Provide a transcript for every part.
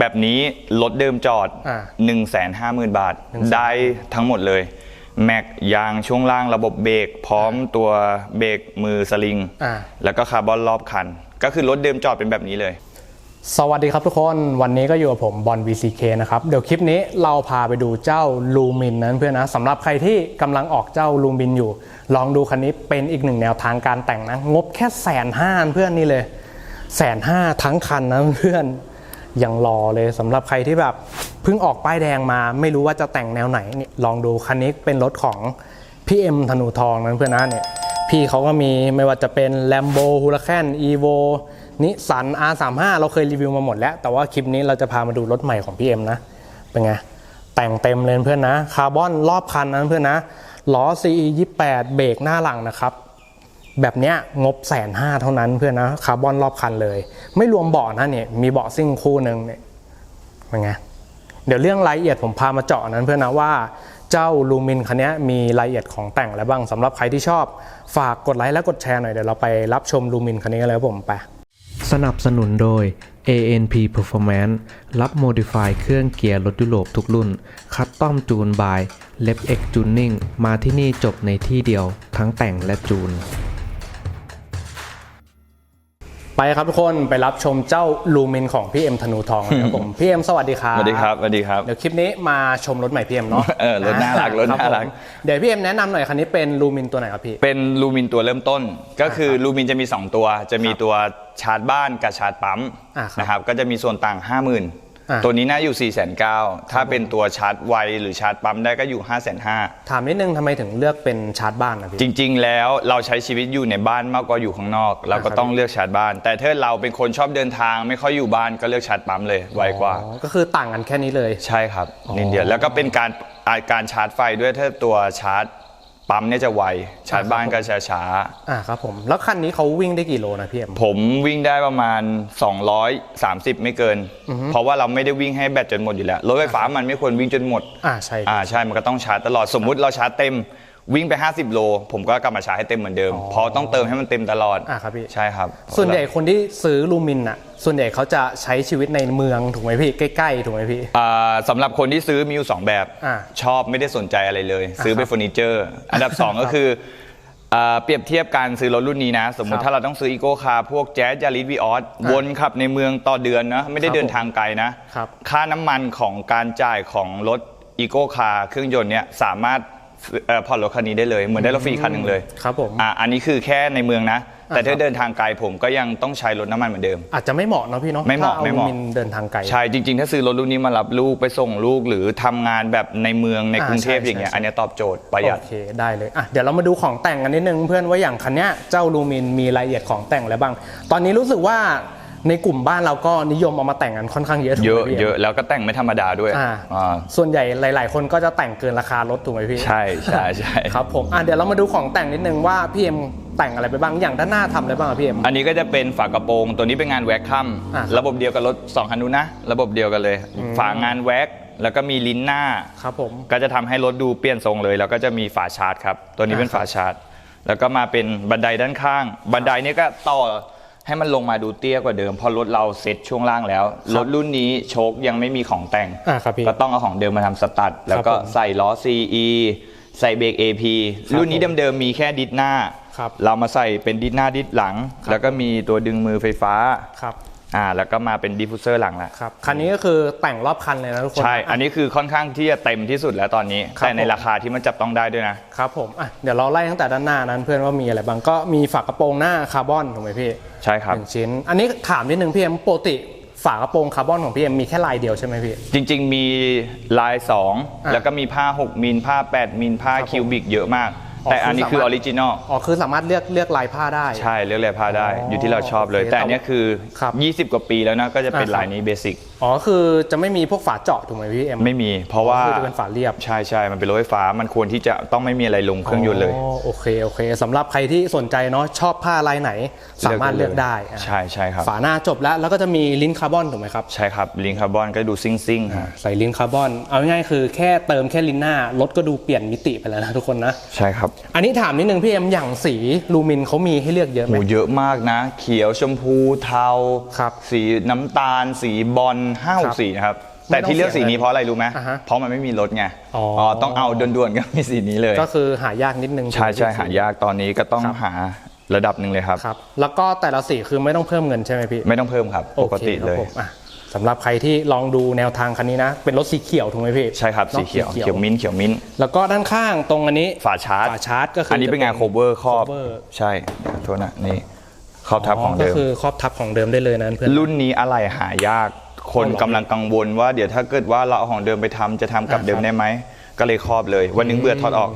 แบบนี้รถเดิมจอด อ่า 1 5 0 0 0 0 บาท ได้ทั้งหมดเลย แม็กยางช่วงล่างระบบเบรกพร้อมตัวเบรกมือสลิง อ่า แล้วก็คาร์บอนรอบคัน ก็คือรถเดิมจอดเป็นแบบนี้เลย สวัสดีครับทุกคนวันนี้ก็อยู่กับผมบอล VCK นะครับเดี๋ยวคลิปนี้เราพาไปดูเจ้าลูมินนั้นเพื่อนนะสำหรับใครที่กำลังออกเจ้าลูมินอยู่ ลองดูคันนี้เป็นอีกหนึ่งแนวทางการแต่งนะ งบแค่แสนห้าเพื่อนนี่เลยแสนห้าทั้งคันนะเพื่อน ยังรอเลยสำหรับใครที่แบบเพิ่งออกป้ายแดงมา ไม่รู้ว่าจะแต่งแนวไหนนี่ลองดูคันนี้เป็นรถของพี่เอ็มธนูทองนั้นเพื่อนนะเนี่ยพี่เขาก็มีไม่ว่าจะเป็น Lambo h u r a c a n Evo นิสัน R35 เราเคยรีวิวมาหมดแล้ว แต่ว่าคลิปนี้เราจะพามาดูรถใหม่ของพี่เอ็มนะ เป็นไง แต่งเต็มเลยเพื่อนนะ คาร์บอนรอบคันนั้นเพื่อนนะล้อ CE 28 เบรกหน้าหลังนะครับ แบบเนี้ยงบแสนห้าเท่านั้นเพื่อนนะคาร์บอนรอบคันเลย ไม่รวมเบาะนะเนี่ยมีเบาะซิ่งคู่หนึ่งเนี่ยเป็นไงเดี๋ยวเรื่องรายละเอียดผมพามาเจาะนั้นเพื่อนนะว่าเจ้าลูมินคันนี้มีรายละเอียดของแต่งอะไรบ้างสำหรับใครที่ชอบ ฝากกดไลค์และกดแชร์หน่อยเดี๋ยวเราไปรับชมลูมินคันนี้กันเลยครับผมไปสนับสนุนโดย ANP Performance รับโมดิฟายเครื่องเกียร์รถยุโรปทุกรุ่น คัดต้อมจูนบาย l e b X Tuning มาที่นี่จบในที่เดียวทั้งแต่งและจูน ไปครับทุกคนไปรับชมเจ้าลูมินของพี่เอ็มธนูทองนะครับผมพี่เอ็มสวัสดีครับสวัสดีครับสวัสดีครับเดี๋ยวคลิปนี้มาชมรถใหม่พี่เอ็มเนาะเออรถน่ารักรถน่ารักคบผมเดี๋ยวพี่เอ็มแนะนำหน่อยคันนี้เป็นลูมินตัวไหนครับพี่เป็นลูมินตัวเริ่มต้น ก็คือลูมินจะมี 2 ตัว จะมีตัวชาร์จบ้านกับชาร์จปั๊มอ่าครับนะครับก็จะมีส่วนต่างอ่า50,000 ตัวนี้น่าอยู่ 4 9 0 0 0ถ้าเป็นตัวชาร์จไวหรือชาร์จปั๊มได้ก็อยู่ 5 5 0 0 0ถามนิดนึงทำไมถึงเลือกเป็นชาร์จบ้านนะพี่ จริง ๆ แล้วเราใช้ชีวิตอยู่ในบ้านมากกว่าอยู่ข้างนอก เราก็อ่าครับต้องเลือกชาร์จบ้าน แต่ถ้าเราเป็นคนชอบเดินทางไม่ค่อยอยู่บ้านก็เลือกชาร์จปั๊มเลยไวกว่าอ๋อก็คือต่างกันแค่นี้เลย ใช่ครับนิดเดียวแล้วก็เป็นการอ่าการชาร์จไฟด้วยถ้าตัวชาร์จ ปั๊มเนี่ยจะไวชาร์จบ้านก็จะช้าอ่าครับผม แล้วคันนี้เขาวิ่งได้กี่โลนะพี่เอ็มผมวิ่งได้ประมาณ 230 ไม่เกิน เพราะว่าเราไม่ได้วิ่งให้แบตจนหมดอยู่แล้วรถไฟฟ้ามันไม่ควรวิ่งจนหมดอ่าใช่อ่าใช่มันก็ต้องชาร์จตลอดสมมุติเราชาร์จเต็ม วิ่งไป 50 โล ผมก็กลับมาชาร์จให้เต็มเหมือนเดิม เพราะต้องเติมให้มันเต็มตลอดอ่าครับพี่ ใช่ครับส่วนใหญ่คนที่ซื้อลูมินอะ ส่วนใหญ่เขาจะใช้ชีวิตในเมืองถูกไหมพี่ใกล้ๆถูกไหมพี่ อ่าสำหรับคนที่ซื้อมีอยู่สองแบบ อ่าชอบไม่ได้สนใจอะไรเลย ซื้อเป็นครับเฟอร์นิเจอร์ อันดับ 2 ก็คืออ่าเปรียบเทียบการซื้อรถรุ่นนี้นะ สมมุติครับถ้าเราต้องซื้ออีโก้คาร์พวกแจ๊สยาริสวีออสวนขับในเมืองต่อเดือนนะไม่ได้ครับเดินทางไกลนะครับ ค่าน้ำมันของการจ่ายของรถอีโก้คาร์เครื่องยนต์เนี่ยสามารถเอ่อ ผ่อนรถคันนี้ได้เลย เหมือนได้รถฟรีคันหนึ่งเลยครับผมอ่าอันนี้คือแค่ในเมืองนะ แต่อ่าคถ้ารับเดินทางไกลผมก็ยังต้องใช้รถน้ำมันเหมือนเดิม อาจจะไม่เหมาะเนาะพี่เนาะไม่เหมาะถ้อไม่เหมาะลูมินเดินทางไกลใช่จริง ๆ ถ้าซื้อรถรุ่นนี้มารับลูกไปส่งลูกหรือทำงานแบบในเมืองในอ่ากรุงเทพใช่อย่างเงี้ยใช่อันเนี้ยตอบโจทย์ประหยัดโอเคได้เลยอะเดี๋ยวเรามาดูของแต่งกันนิดนึงเพื่อนว่าอย่างคันเนี้ยเจ้าลูมินมีรายละเอียดของแต่งอะไรบ้าง ตอนนี้รู้สึกว่า ในกลุ่มบ้านเราก็นิยมเอามาแต่งกันค่อนข้างเยอะถูกเยไหมอะพี่เยอะแล้วก็แต่งไม่ธรรมดาด้วยอ่าอ่าส่วนใหญ่หลาย ๆ คนก็จะแต่งเกินราคารถถูกไหมพี่ ใช่ใช่ใช่ ครับผมอะเดี๋ยวเรามาดูของแต่งนิดนึงว่าพี่เอ็มแต่งอะไรไปบ้างอย่างด้านหน้าทำอะไรบ้างอะพี่เอ็ม อันนี้ก็จะเป็นฝากระโปรง ตัวนี้เป็นงานแว็กคัมอ่าระบบเดียวกับรถ2คันนู้นนะ ระบบเดียวกันเลยฝางานแว็ก แล้วก็มีลิ้นหน้า ครับผม ก็จะทำให้รถดูเปลี่ยนทรงเลย แล้วก็จะมีฝาชาร์จครับ ตัวนี้เป็นอ่าครับ ฝาชาร์จ แล้วก็มาเป็นบันไดด้านข้าง บันไดนี้ก็ต่อ ให้มันลงมาดูเตี้ยกว่าเดิมเพราะรถเราเซ็ตช่วงล่างแล้วรถรุ่นนี้โชคยังไม่มีของแต่ง อ่าครับพี่ ก็ต้องเอาของเดิมมาทำสตัดแล้วก็ผมใส่ล้อ CE ใส่เบรก AP ครับรุ่นนี้เดิมๆมีแค่ดิสหน้า ครับเรามาใส่เป็นดิสหน้าดิสหลังแล้วก็มีตัวดึงมือไฟฟ้า ครับ อ่าแล้วก็มาเป็นดิฟฟูเซอร์หลังละครับคันนี้ก็คือแต่งรอบคันเลยนะทุกคนใช่ะอันนี้คือค่อนข้างที่จะเต็มที่สุดแล้วตอนนี้ครับแต่ในผมราคาที่มันจับต้องได้ด้วยนะครับผมอะเดี๋ยวเราไล่ตั้งแต่ด้านหน้านั้นเพื่อนว่ามีอะไรบ้างก็มีฝากระโปรงหน้าคาร์บอนถูกไหมพี่ใช่ครับหนึ่งชิ้น อันนี้ถามนิดนึงพี่เอ็มปกติฝากระโปรงคาร์บอนของพี่เอ็มมีแค่ลายเดียวใช่ไหมพี่ จริง ๆ มีลายอะ2แล้วก็มีผ้า 6มิลผ้า 8มิลผ้าครับผมคิวบิกเยอะมากอ๋อ แต่อันนี้คืคืออสาอมารถอริจินอลอ๋อคือสามารถเลือกเลือกลายผ้าได้ ใช่เลือกเลยผ้าได้อ๋ออยู่ที่เราชอบเลยโอเคแต่อันเนี้ยคือครับ20 กว่าปีแล้วนะ ก็จะเป็นอะครับลายนี้เบสิกอ๋อคือจะไม่มีพวกฝาเจาะถูกไหมพี่เอ็มไม่มี เพราะว่าคือจะเป็นฝาเรียบใช่ใช่มันเป็นรถไฟฟ้ามันควรที่จะต้องไม่มีอะไรลงเครื่องยนต์เลยอ๋อโอเคโอเคสำหรับใครที่สนใจเนาะชอบผ้าลายไหน สามารถเลือกได้อะใช่ใช่ครับฝาหน้าจบแล้วแล้วก็จะมีลิ้นคาร์บอนถูกไหมครับใช่ครับลิงคาร์บอนก็ดูซิ่งซิ่งๆฮะใส่ลิ้นคาร์บอนเอาง่ายๆคือแค่เติมแค่ลิ้นหน้ารถก็ดูเปลี่ยนมิติไปแล้วนะทุกคนนะใช่ครับอันนี้ถามนิดนึงพี่เอ็มอย่างสีลูมินเขามีให้เลือกเยอะไหโหมเยอะมากนะ เขียวชมพูเทา ครับสีน้ำตาล สีบอลห้าหครักบสีนะครับ ไม่แต่ต้องที่เลือกเสียสีนี้เงินเพราะอะไรรู้ไหมอ่าฮะเพราะมันไม่มีรถไงอ๋ออ๋ต้องเอาด่วนๆก็มีสีนี้เลยก็คือหายากนิดนึงใช่ใช่หายากตอนนี้ก็ต้องครับหาระดับหนึ่งเลยครับ ครับ แล้วก็แต่ละสีคือไม่ต้องเพิ่มเงินใช่ไหมพี่ไม่ต้องเพิ่มครับโอปกเคติครับเลยผมอะ สำหรับใครที่ลองดูแนวทางคันนี้นะ เป็นรถสีเขียวถูกไหมพี่ใช่ครับนอะสีเขียวเขียวมิ้นท์เขียวมิ้นท์แล้วก็ด้านข้างตรงอันนี้ฝาชาร์จฝาชาร์จก็คืออัอันนี้เป็นงานโคเวอร์ครอบ cover ใช่โทษนะนี่ครอบทับของก็เดิมคือครอบทับของเดิมได้เลยนะเพื่อนรุ่นนี้อะไรหายากคนอ๋อเหรอกำลังกังวลว่าเดี๋ยวถ้าเกิดว่าเราเอาของเดิมไปทำจะทำกับอ่าเดิมครับได้ไหมก็เลยครอบเลย วันหนึงเบื่อถอดออก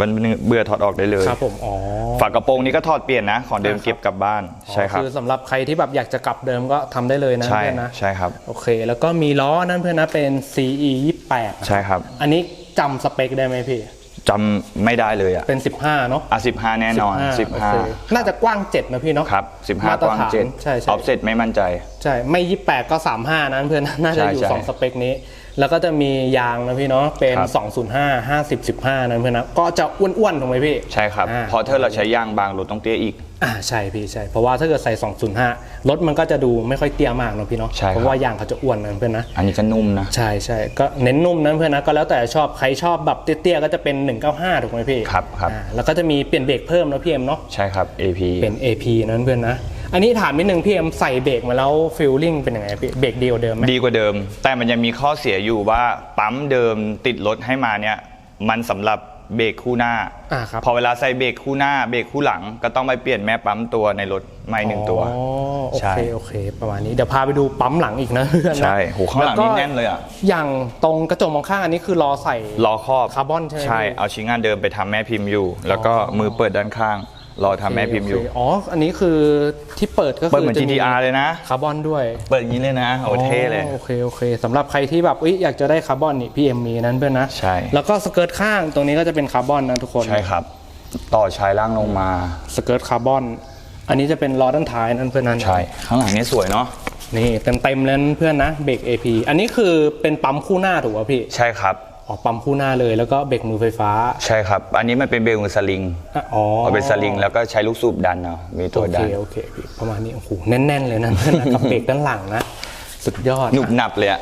วันหนึงเบื่อถอดออกได้เลยครับผมอ๋อฝากระโปรงนี้ก็ถอดเปลี่ยนนะ ของเดิมอ่าครับเก็บกลับบ้านใช่ครับคือสำหรับใครที่แบบอยากจะกลับเดิมก็ทำได้เลยนะใช่เพื่อนนะใช่ครับโอเค แล้วก็มีล้อนั่นเพื่อนนะเป็น CE 28ใช่ครับ อันนี้จำสเปคได้ไหมพี่จำไม่ได้เลยอะเป็น 15 เนาะอะสิบห้าแน่นอน 15สิบห้าโอเคน่าจะกว้าง 7 นะพี่เนาะครับสิบห้ามาตรกว้างฐานเจ็ดใช่ใช่ออฟเซ็ตไม่มั่นใจ ใช่ ไม่ 28 ก็ 35 นั้นเพื่อนน่าจะอยู่ใช่ใช่2สเปคนี้ แล้วก็จะมียางนะพี่เนาะเป็น ครับ 205 50 15นั้นเพื่อนนะก็จะอ้วนๆถูกไหมพี่ใช่ครับ อ่าเพราะถ้าเราใช้ยางบางรถต้องเตี้ยอีก อ่าใช่พี่ใช่เพราะว่าถ้าเกิดใส่ 205 รถมันก็จะดูไม่ค่อยเตี้ยมากเนาะพี่เนาะใช่ครับ เพราะว่ายางเขาจะอ้วนนะเพื่อนนะ อันนี้ก็นุ่มนะ ใช่ใช่ก็เน้นนุ่มนั้นเพื่อนนะก็แล้วแต่ชอบใครชอบแบบเตี้ยๆก็จะเป็น 195 ถูกไหมพี่ครับครับ อ่าแล้วก็จะมีเปลี่ยนเบรกเพิ่มนะพี่เอ็มเนาะใช่ครับ AP เป็น AP นั้นเพื่อนนะ อันนี้ถามนิดนึงพี่เอ็มใส่เบรกมาแล้วฟิลลิ่งเป็นยังไงพี่เบรกเดียวเดิมไหมดีกว่าเดิม แต่มันยังมีข้อเสียอยู่ว่าปั๊มเดิมติดรถให้มาเนี่ยมันสำหรับเบรกคู่หน้า อ่าครับ พอเวลาใส่เบรกคู่หน้าเบรกคู่หลัง ก็ต้องไปเปลี่ยนแม่ปั๊มตัวในรถไม่หนึ่งตัวอ๋อโอใช่เคโอเค ประมาณนี้เดี๋ยวพาไปดูปั๊มหลังอีกนะเพื่อนนะใช่โหข้างหลังแวก็นี่แน่นเลยอะอย่างตรงกระจกมองข้างอันนี้คือรอใส่ล้อครอบคาร์บอนใช่ไหมใช่พี่เอาชิ้นงานเดิมไปทำแม่พิมพ์อยู่ แล้วก็มือเปิดด้านข้าง รอทำแม่พิมพ์อยู่โเคอ๋อ อันนี้คือที่เปิดก็คือเปิดเหมือนจะ GTR เลยนะ คาร์บอนด้วยเปิดอย่างนี้เลยนะโอ้เท่เลยอ๋อโอเคโอเคสำหรับใครที่แบบเอ้ยอยากจะได้คาร์บอนนี่พี่เอ็มมีนั้นเพื่อนนะใช่ แล้วก็สเกิร์ตข้างตรงนี้ก็จะเป็นคาร์บอนนะทุกคน ใช่ครับ ต่อชายล่างลงมาสเกิร์ตคาร์บอน อันนี้จะเป็นล้อด้านท้ายนั่นเพื่อนนั้นใช่ข้างหลังนี้สวยเนาะนี่เต็มเต็มๆเลยนะเพื่อนนะเบรก AP อันนี้คือเป็นปั๊มคู่หน้าถูกป่ะพี่ ใช่ครับ อ๋อปั๊มคู่หน้าเลยแล้วก็เบรกมือไฟฟ้า ใช่ครับ อันนี้มันเป็นเบลมือสลิงอะอ๋อเอาเป็นสลิงแล้วก็ใช้ลูกสูบดันเอามีตัวโอดัเคนโอเคพี่ประมาณนี้โอ้โหแน่น ๆ เลยนะกับเบรกด้านหลังนะสุดยอดหนุบหนับเลยอะ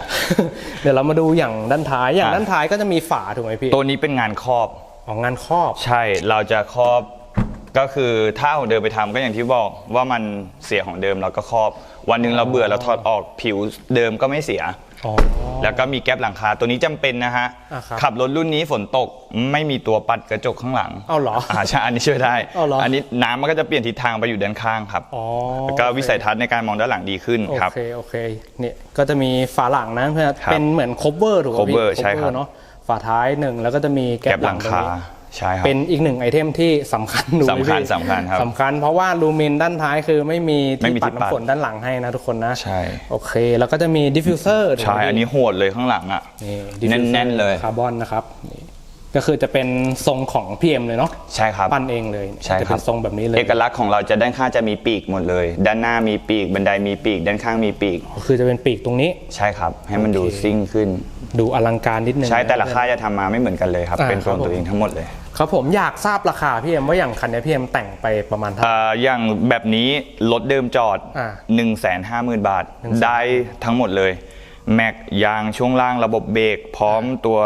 เดี๋ยวเรามาดูอย่างด้านท้ายอย่างอะด้านท้ายก็จะมีฝาถูกไหมพี่ ตัวนี้เป็นงานครอบของงานครอบ ใช่เราจะครอบก็คือถ้าของเดิมไปทำก็อย่างที่บอกว่ามันเสียของเดิมเราก็ครอบ วันหนึ่งเราเบื่อเราถอดออกผิวเดิมก็ไม่เสีย อ๋อ แล้วก็มีแก๊ปหลังคาตัวนี้จำเป็นนะฮะ อะครับขับรถรุ่นนี้ฝนตกไม่มีตัวปัดกระจกข้างหลังเอาเหรออ่าใช่อันนี้ช่วยได้เอาเหรออั นนี้น้ำมันก็จะเปลี่ยนทิศทางไปอยู่ด้านข้างครับอ๋อแล้วก็วิสัยทัศน์ในการมองด้านหลังดีขึ้นโอครับ เคโอเคเนี่ยก็จะมีฝาหลังนะเพื่อนครับเป็นเหมือนค o เวอร์ถูกไหมพี่ cover ใช่ครับเนาะฝาท้ายหนึ่งแล้วก็จะมีแก๊แก๊ปปหหลัลังงตรงคานี้ ใช่ครับเป็นอีกหนึ่งไอเทมที่สำคัญดูสำคัญพี่สำคัญครับสำคัญเพราะว่าลูมินด้านท้ายคือไม่มีไม่ที่มีปัดที่ปัดน้ำฝนด้านหลังให้นะทุกคนนะใช่โอเค แล้วก็จะมีดิฟฟิวเซอร์ใช่อันนี้โหดเลยข้างหลังอะนี่แน่นๆเลยคาร์บอนนะครับนี่ก็คือจะเป็นทรงของ PM เลยเนาะใช่ครับปั้นเองเลยใช่จะครัเป็บนทรงแบบนี้เลย เอกลักษณ์ของเราจะด้านข้างจะมีปีกหมดเลย ด้านหน้ามีปีก บันไดมีปีก ด้านข้างมีปีก คือจะเป็นปีกตรงนี้ใช่ครับ ให้มันดูโอเคซิ่งขึ้น ดูอลังการนิดนึงใช่แต่ละนค่ายจะทำมาไม่เหมือนกันเลยครับอ่าเป็นโซนครับผมตัวเองทั้งหมดเลย ครับผมอยากทราบราคาพี่เอ็มว่าอย่างคันนี้พี่เอ็มแต่งไปประมาณเท่าเอ่ออย่างแบบนี้รถเดิมจอด อ่า1 5 0 0 0 0 บาทได้ทั้งหมดเลย แม็กยางช่วงล่างระบบเบรกพร้อมตัว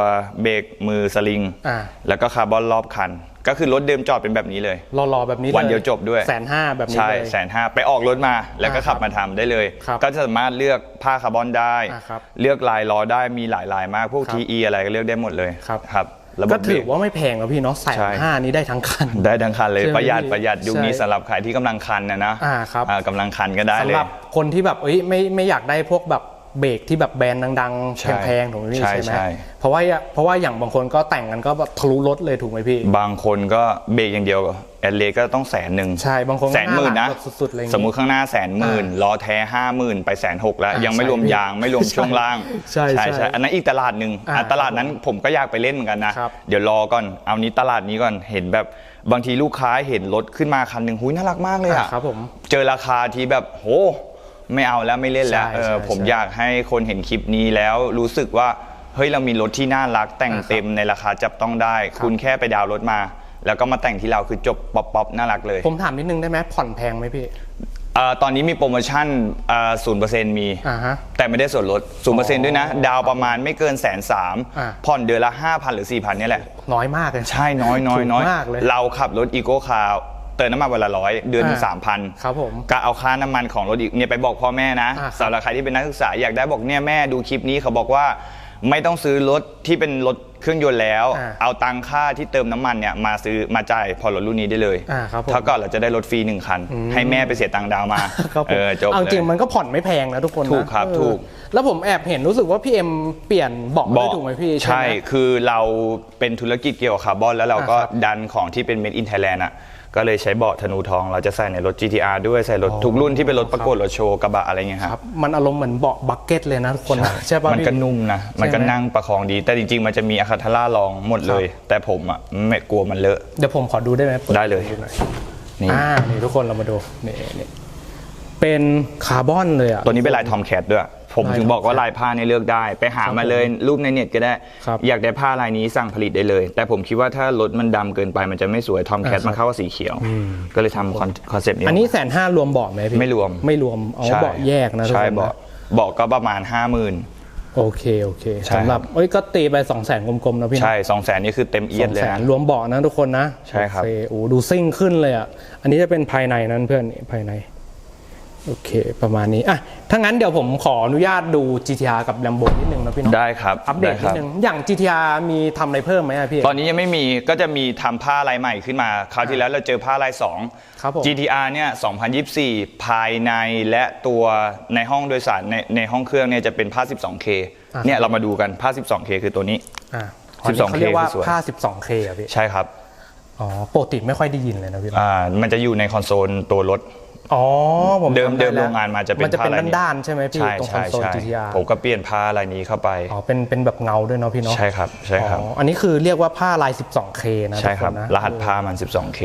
เบรกมือสลิง อ่าแล้วก็คาร์บอนรอบคัน ก็คือรถเดิมจอดเป็นแบบนี้เลย รอๆแบบนี้เลยวันเดียวจบด้วยแสนห้าแบบนี้ใช่เลย แสนห้าไปออกรถมาแล้วก็อ่าขับมาทำได้เลย ครับก็จะสามารถเลือกผ้าคาร์บอนได้ อ่าครับเลือกลายล้อได้มีหลายลายมากพวกครับ TE อะไรก็เลือกได้หมดเลยครับ ครับ ระบบก็ถือเบรว่าไม่แพงนะพี่เนาะแสนใช่ห้านี้ได้ทั้งคัน ได้ทั้งคันเลยใช่ไหมประหยัดพี่ประหยัดยุคนี้ใช่สำหรับใครที่กำลังคันนะนะอ่าครับอ่ากำลังคันก็ได้เลสำยหรับคนที่แบบเอ้ยไม่ไม่อยากได้พวกแบบเบรกที่แบบแบรนด์ดังใช่ๆแพงๆถูกไหมพี่ใช่ใช่ไหมใช่เพราะว่าเพราะว่าอย่างบางคนก็แต่งกันก็แบบทะลุรถเลยถูกไหมพี่ บางคนก็เบรกอย่างเดียวแอ ดเลก็ต้องแสนหนึ่งใช่ บางคนก็แสนหมื่นหานะหลักแบบสุดๆอะไรอย่างงี้สมมุติข้างหน้าแสนหมื่นอ่าล้อแท้ห้าหมื่นไปแสนหกแล้ว อ่ายัยังไม่รวมใช่ยางไม่รวมช่วงล่างใช่ใช่ใช่อันนั้นอีกตลาดหนึ่งอ่าอะตลาดนั้นผมก็อยากไปเล่นเหมือนกันนะ ครับเดี๋ยวรอก่อนเอานี้ตลาดนี้ก่อนเห็นแบบบางทีลูกค้าเห็นรถขึ้นมาคันหนึ่งหุยน่ารักมากเลยอ่าอะครับผมเจอราคาที่แบบโหไม่เอาแล้วไม่เล่นแล้วใช่เออใช่ผมใช่ อยากให้คนเห็นคลิปนี้แล้วรู้สึกว่าเฮ้ยเรามีรถที่น่ารักแต่งอ่าครับเต็มในราคาจับต้องได้ คุณแค่ไปดาวน์รถมา แล้วก็มาแต่งที่เราคือจบป๊อปป๊อปน่ารักเลยผมถามนิดนึงได้ไหมผ่อนแพงไหมพี่ เอ่อตอนนี้มีโปรโมชั่นศูนย์เปอร์เซ็นต์มี อ่าฮะ แต่ไม่ได้ส่วนลดศูนย์เปอร์เซ็นต์ด้วยนะ ดาวประมาณไม่เกินแสนสามอ่า ผ่อนเดือนละห้าพันหรือสี่พันนี่ยแหละ น้อยมากเลย ใช่ น้อยน้อยถูกน้อยมากเลยเราขับรถอีโก้คาร์เติมน้ำมันวันละร้อยเดือนหนึ่งอ่าสามพันครับผมก็เอาค่าน้ำมันของรถอีกเนี่ยไปบอกพ่อแม่นะอ่าครับสำหรับใครที่เป็นนักศึกษาอยากได้บอกเนี่ยแม่ดูคลิปนี้เขาบอกว่า ไม่ต้องซื้อรถที่เป็นรถ เครื่องยนต์แล้ว อ่าเอาตังค่าที่เติมน้ำมันเนี่ยมาซื้อมาจ่ายพอรถรุ่นนี้ได้เลยอ่าครับผม เท่ากับเราจะได้รถฟรีหนึ่งคัน ให้แม่ไปเสียตังค์ดาวน์มาครับผเอมอจบเอาจริงเลย มันก็ผ่อนไม่แพงนะทุกคนนะถูกครับเออถูก แล้วผมแอบเห็นรู้สึกว่าพี่เอ็มเปลี่ยนเบาะด้วยถูกไหมพี่ใช่ไหมคือเราเป็นธุรกิจเกี่ยวกับคาร์บอนแล้วเราก็อ่าครับดันของที่เป็น made in Thailand อะ ก็เลยใช้เบาะธนูทอง เราจะใส่ในรถ GTR ด้วยใส่รถทุกรุ่นที่เป็นรถประกวดรถโชว์กระบะอะไรเงี้ยครับครับมันอารมณ์เหมือนเบาะบักเก็ตเลยนะทุกคนนะใช่ป่ะมันพี่ก็นุ่มนะมันก็ใช่ไหมนั่งประคองดี แต่จริง ๆ มันจะมีอะคาทาร่ารองหมดเลย แต่ผมอะไม่กลัวมันเลอะเดี๋ยวผมขอดูได้ไหมปิได้เลยหน่อยนี่อ่านี่ทุกคนเรามาดูนี่นี่เป็นคาร์บอนเลยอะตัวนี้เป็นลายทอมแคทด้วย ผมลายถึงบอกว่าลายผ้าเนี่ยเลือกได้ ไปหาครับมาเลยรูปในเน็ตก็ได้ครับอยากได้ผ้าลายนี้สั่งผลิตได้เลย แต่ผมคิดว่าถ้ารถมันดำเกินไปมันจะไม่สวยทอมแคทอ่าครับมันเข้ากับสีเขียว ก็เลยทำคอนเซปต์นี้อันนี้แสนห้ารวมเบาะไหมพี่ไม่รวมไม่รวมเอาใช่เบาะแยกนะทุกใช่คนเบาะนะเบาะก็ประมาณ5 0,000โอเค โอเคใช่สำหรับเอ้ยก็ตีไปสองแสนกลมๆนะพี่นะใช่สองแสนนี่คือเต็มเอียดเลยสองแสนนะรวมเบาะนะทุกคนนะ ใช่ครับโอเคโอ้ดูซิ่งขึ้นเลยอะ อันนี้จะเป็นภายในนั้นเพื่อนนี่ภายใน โอเค ประมาณนี้อะถ้างั้นเดี๋ยวผมขออนุญาตดู GTR กับ Lambo นิดนึงนะพี่เน้องได้ครับอัปเดตไคนิดรับนึงอย่าง GTR มีทำอะไรเพิ่มไหมอะพี่ ตอนนี้ยังไม่มีก็จะมีทำผ้าลายใหม่ขึ้นมา คราวที่แล้วเราเจอผ้าลาย2ครับผม GTR เนี่ย 2024 ภายในและตัวในห้องโดยสารในในห้องเครื่องเนี่ยจะเป็นผ้า 12K อ่าเนี่ยเรามาดูกันผ้า 12K คือตัวนี้อะอันนี้ 12K เขาเรียกว่าคือสวยผ้า 12K อะพี่ใช่ครับอ๋อปกติไม่ค่อยได้ยินเลยนะพี่อ่ามันจะอยู่ในคอนโซลตัวรถ อ๋อผมเดิมจำไเดิมแล้วโรงงานมาจะเป็นมันจะเป็นผ้าลายนี้ด้านๆใช่ไหมพี่ใช่ตรงคอใช่นโซลใช่ GTR ผมก็เปลี่ยนผ้าลายนี้เข้าไปอ๋อเป็นเป็นแบบเงาด้วยเนาะพี่เนาะใช่ครับใช่ครับอ๋ออันนี้คือเรียกว่าผ้าลาย 12K นะใช่ครับทุกนนะรหัสผ้ามัน 12K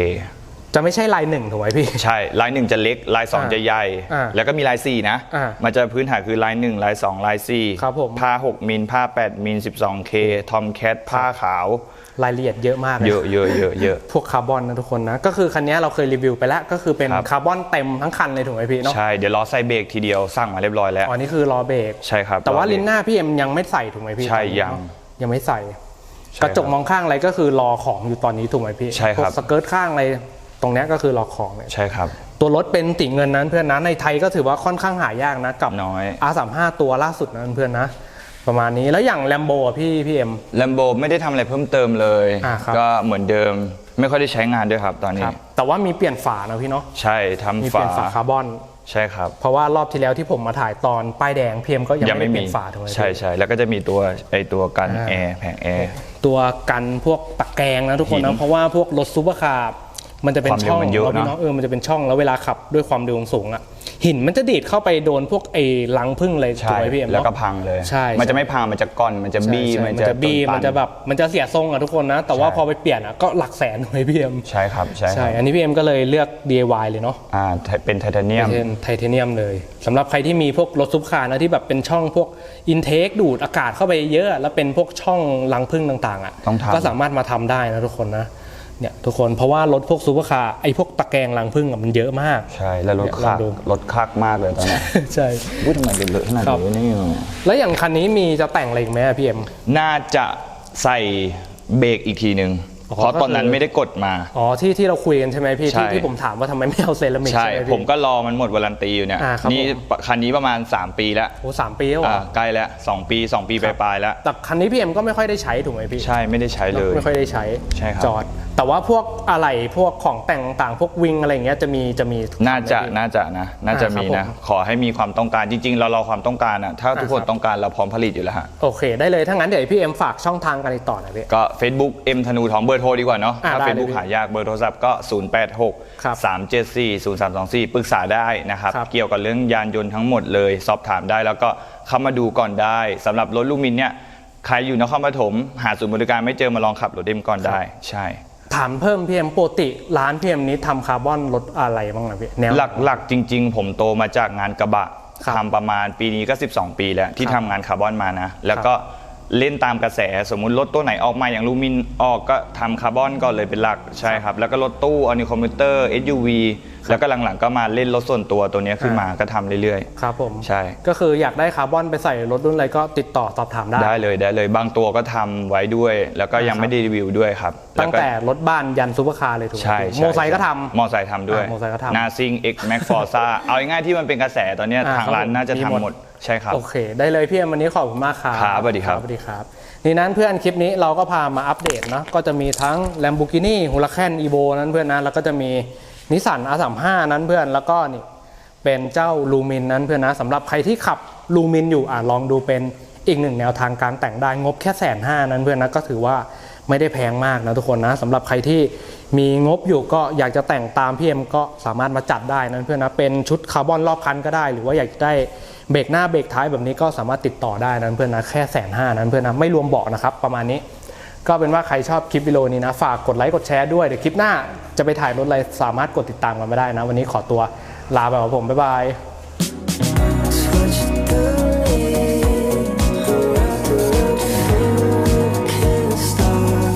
จะไม่ใช่ลายหนึ่งถูกไหมพี่ ใช่ลายหนึ่งจะเล็กลายสองอ่าจะใหญ่อ่าแล้วก็มีลายสี่นะอ่ามันจะพื้นฐานคือลายหนึ่งลายสองลายสี่ครับผมผ้า6มิลผ้า8มิล 12K ทอมแคทผ้าขาว รายละเอียดเยอะมากลเยอะเยอะเยอะเยอะพวกคาร์บอนนะทุกคนนะ ก็คือคันนี้เราเคยรีวิวไปแล้ว ก็คือเป็นครับคาร์บอนเต็มทั้งคันเลยถูกไหมพี่เนาะใช่ เดี๋ยวล้อใส่เบรกทีเดียวสั่งมาเรียบร้อยแล้วอ๋อนี่คือล้อเบรกใช่ครับแต่ว่าล้อเบรกลิ้นหน้าพี่เอ็มยังไม่ใส่ถูกไหมพี่ใช่ตอนนี้ยังเนอะยังไม่ใส่ใช่กระจกครับมองข้างอะไรก็คือรอของอยู่ตอนนี้ถูกไหมพี่ใช่ครับพวกสเกิร์ตข้างอะไรตรงเนี้ยก็คือรอของเนี่ยใช่ครับตัวรถเป็นติเงินนั้นเพื่อนนะในไทยก็ถือว่าค่อนข้างหายากนะกับน้อย R35 ตัวล่าสุดนะเพื่อนนะ ประมาณนี้แล้วอย่างแลมโบอะพี่พี่เอ็มแลมโบไม่ได้ทำอะไรเพิ่มเติมเลย อ่าครับ ก็เหมือนเดิมไม่ค่อยได้ใช้งานด้วยครับตอนนี้ครับแต่ว่ามีเปลี่ยนฝานะพี่เนาะใช่ทำมีเปลี่ฝายนฝาคาร์บอน ใช่ครับเพราะว่ารอบที่แล้วที่ผมมาถ่ายตอนป้ายแดงพีเอ็มก็ยังยังไม่ไม่ได้เปมีลี่ยนฝาถูกไหมพี่ใช่ใช่แล้วก็จะมีตัวไอตัวกันอ่าแอร์แผงแอร์ ตัวกันพวกตะแกรงนะทุกคนหินะนเพราะว่าพวกรถซูเปอร์คาร์มันจะเป็นความเร็วช่องมันเยอะแล้วพี่เนอะน้องเออมันจะเป็นช่องแล้วเวลาขับด้วยความเร็วสูงอะ หินมันจะดีดเข้าไปโดนพวกไอ้ลังพึ่งเลยถูกใช่ไหมพี่เอ็มแล้วก็เนาะพังเลย ใช่ มันจะไม่พังมันจะก้อนมันจะบี้ใช่มันมันจะจะบี้ตัมันจะแบบมันจะเสียทรงอะทุกคนนะ แต่ว่าใช่พอไปเปลี่ยนอะก็หลักแสนถูกไหมพี่เอ็มใช่ครับใช่คใช่รับอันนี้พี่เอ็มก็เลยเลือก DIY เลยเนาะอ่าเป็นไทเทเนียมเป็นไทเทเนียมเลยสำหรับใครที่มีพวกรถซุปคาร์นะที่แบบเป็นช่องพวกอินเทคดูดอากาศเข้าไปเยอะ แล้วเป็นพวกช่องรังพึ่งต่างๆอะต้องทำก็สามารถมาทำได้นะทุกคนนะ เนี่ยทุกคนเพราะว่ารถพวกซูเปอร์คาร์ไอ้พวกตะแกรงรังพึ่งอะมันเยอะมาก ใช่แล้วรถเดี๋ยวคักลองดู รถคักมากเลยตอนนี้ใช่พูดทำไมเป็นเลอะขนาดครับนี้นี่แล้วอย่างคันนี้มีจะแต่งอะไรอีกไหมอะพี่เอ็ม น่าจะใส่เบรกอีกทีหนึ่งอ๋อเพราะตอนนั้นก็คือ ไม่ได้กดมา อ๋อที่ที่เราคุยกันใช่ไหมพี่ใช่ที่ที่ผมถามว่าทำไมไม่เอาเซรามิกใช่ ใช่ไหมพี่ ผมก็รอมันหมดวารันตีอยู่เนี่ย อ่าครับนี่ผม คันนี้ประมาณ 3 ปีแล้วโอ้สามปีแล้วเหรอ่าอใกล้แล้ว 2 ปี 2 ปีปลายๆแล้ว แต่คันนี้พี่เอ็มก็ไม่ค่อยได้ใช้ถูกไหมพี่ใช่ไม่ได้ใช้เลย ไม่ค่อยได้ใช้ใช่ครับ จอดแต่ว่าพวกอะไรพวกของแต่งต่างๆพวกวิงอะไรอย่างเงี้ยจะมีจะมี น่าจะทำไหมพี่น่าจะนะ น่าจะอ่าครับมีนะผมขอให้มีความต้องการจริง ๆ เรารอความต้องการอะถ้าทุกคนอ่าครับต้องการเราพร้อมผลิตอยู่แล้วฮะโอเคได้เลยถ้างั้นเดี๋ยวพี่เอ็มฝากช่องทางกันอีกต่อหน่อยพี่ก็ Facebook เอ็มธนูทองเบอร์โทรดีกว่าเนาะอ่าถ้าได้เลย Facebook พี่หายากเบอร์โทรศัพท์ก็ครับ086 374 0324 ปรึกษาได้นะครับครับเกี่ยวกับเรื่องยานยนต์ทั้งหมดเลยสอบถามได้แล้วก็เข้ามาดูก่อนได้สำหรับรถลูกมินเนี่ยใครอยู่นครปฐมหาศูนย์บริการไม่เจอมาลองขับรถเอ็มก่อนได้ ใช่ ถามเพิ่มพี่เอ็มปกติร้านพี่เอ็มนี้ทำคาร์บอนรถอะไรบ้างนะพี่แนว หลักๆจริง ๆ ผมโตมาจากงานกระบะครับทำประมาณปีนี้ก็ 12 ปีแล้วที่ครับทำงานคาร์บอนมานะ แล้วก็เล่นตามกระแสสมมุติรถตัวไหนออกมาอย่างลูมินออกก็ทำคาร์บอนก่อนเลยเป็นหลักใช่ครับ แล้วก็รถตู้ออนิคอมพิวเตอร์ SUV แล้วก็หลังๆก็มาเล่นรถส่วนตัวตัวเนี้ยขึ้นมาก็ทำเรื่อยครับผมๆใช่ ก็คืออยากได้คาร์บอนไปใส่รถรุ่นอะไรก็ติดต่อสอบถามได้ ได้เลยได้เลย บางตัวก็ทำไว้ด้วย แล้วก็ยังนะครับไม่ได้รีวิวด้วยครับ ตั้งล้วก็แต่รถบ้านยันซูเปอร์คาร์เลยถูกไหมใช่โมไซค์ก็ทำมอไซค์ทำด้วยอ่าโมไซค์ก็ทำนาซิง X Max Forza เอาง่ายๆที่มันเป็นกระแสตอนเนี้ยอ่าทางร้านน่าจะมีทำหมดหมด ใช่ครับ โอเค ได้เลยพี่เอ็มวันนี้ขอบคุณมากครับครับสวัสดีครับสวัสดีครับนี่นั้นเพื่อนคลิปนี้เราก็พามาอัปเดตนะก็จะมีทั้ง Lamborghini Huracan Evo นั้นเพื่อนนะแล้วก็จะมี นิสสัน R35 นั้นเพื่อนแล้วก็นี่เป็นเจ้าลูมินนั้นเพื่อนนะสำหรับใครที่ขับลูมินอยู่อะลองดูเป็นอีกหนึ่งแนวทางการแต่งได้งบแค่แสนห้านั้นเพื่อนนะก็ถือว่าไม่ได้แพงมากนะทุกคนนะสำหรับใครที่มีงบอยู่ก็อยากจะแต่งตามพี่เอ็มก็สามารถมาจัดได้นั้นเพื่อนนะเป็นชุดคาร์บอนรอบคันก็ได้ หรือว่าอยากจะได้เบรกหน้าเบรกท้ายแบบนี้ก็สามารถติดต่อได้นั้นเพื่อนนะแค่แสนห้านั้นเพื่อนนะไม่รวมเบาะนะครับประมาณนี้ ก็เป็นว่าใครชอบคลิปวิดีโอนี้นะ ฝากกดไลค์กดแชร์ด้วย เดี๋ยวคลิปหน้าจะไปถ่ายรถอะไรสามารถกดติดตามกันมาได้นะ วันนี้ขอตัวลาไปกับผม บ๊ายบาย